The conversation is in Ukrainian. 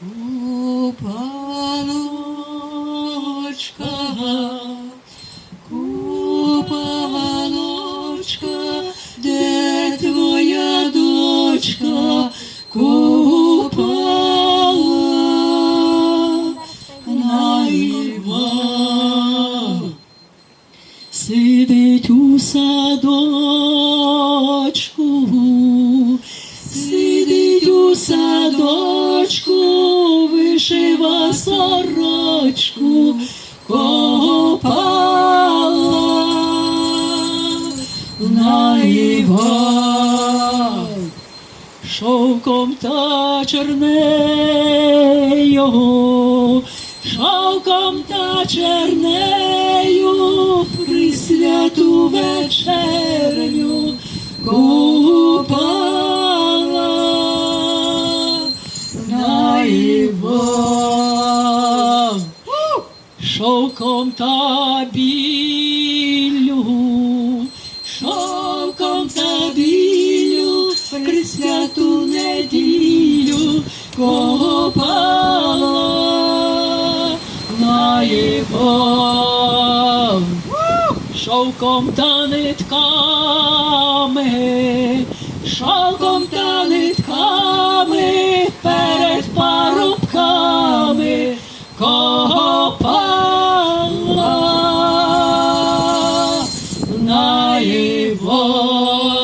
Купаночка, купаночка, де твоя дочка купала на Іван. Сидить у садочку, сидить у садочку, сорочку, копала на Іван. Шовком та чернею, шовком та чернею, присвяту вечерню Шовком та білю, шовком та білю, присвяту неділю копала на Іван. Шовком та нитками, шовком та нитками і воля.